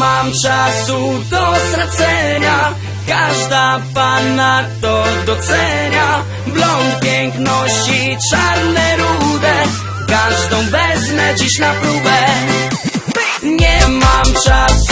mam czasu do stracenia. Każda panna to docenia. Blond piękności, czarne rude. Każdą wezmę dziś na próbę. Nie mam czasu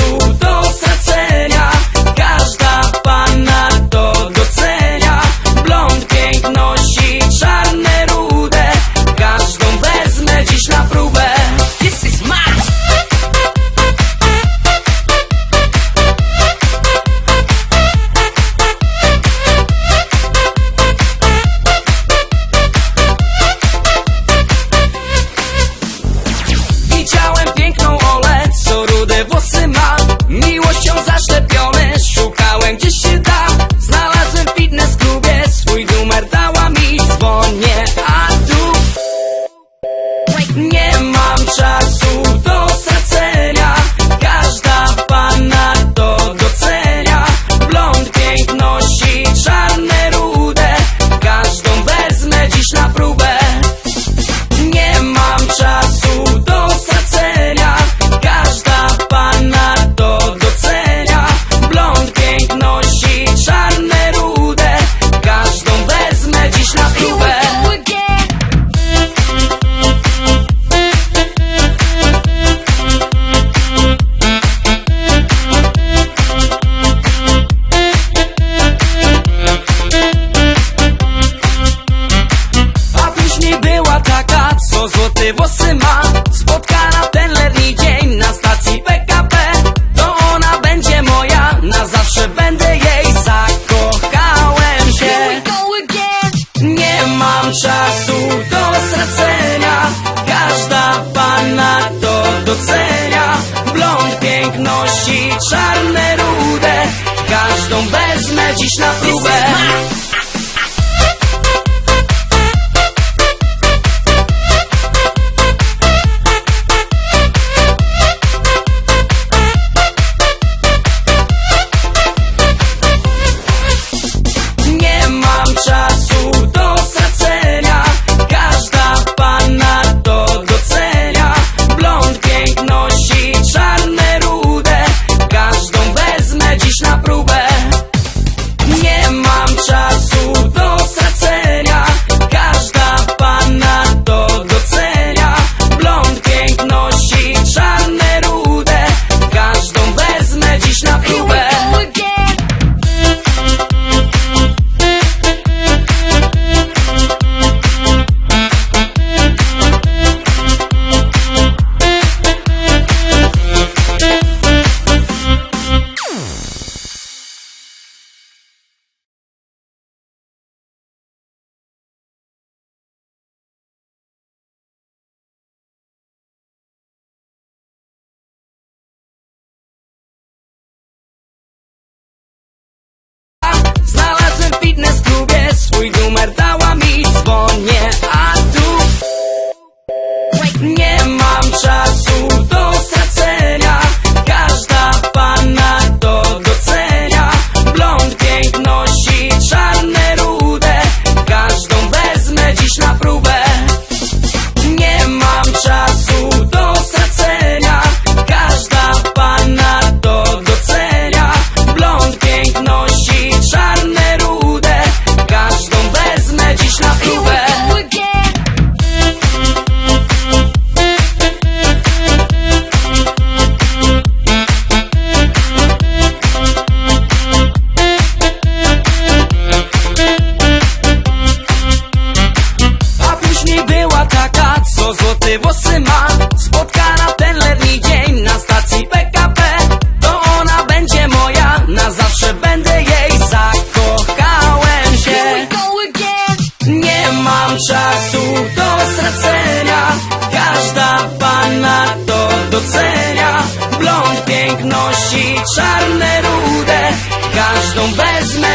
dziś na próbę.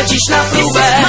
dziś na próbę.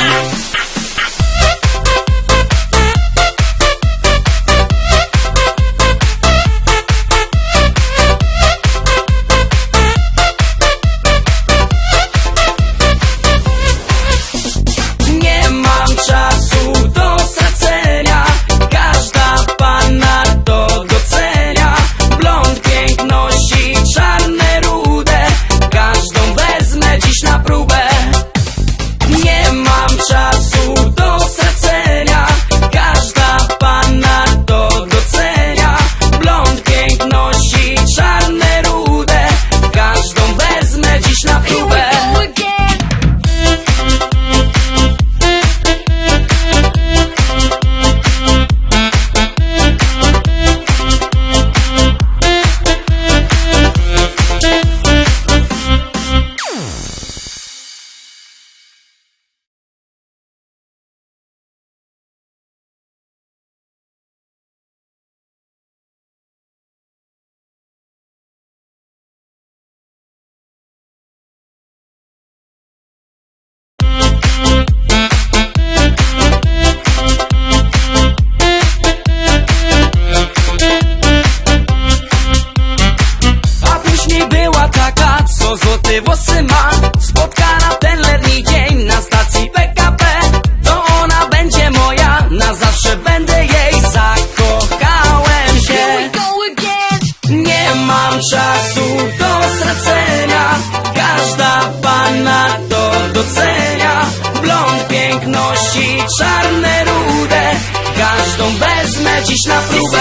czarne, rude. Każdą wezmę dziś na próbę.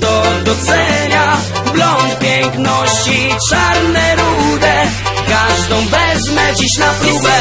To docenia. Blond piękności, czarne, rude. Każdą wezmę dziś na próbę.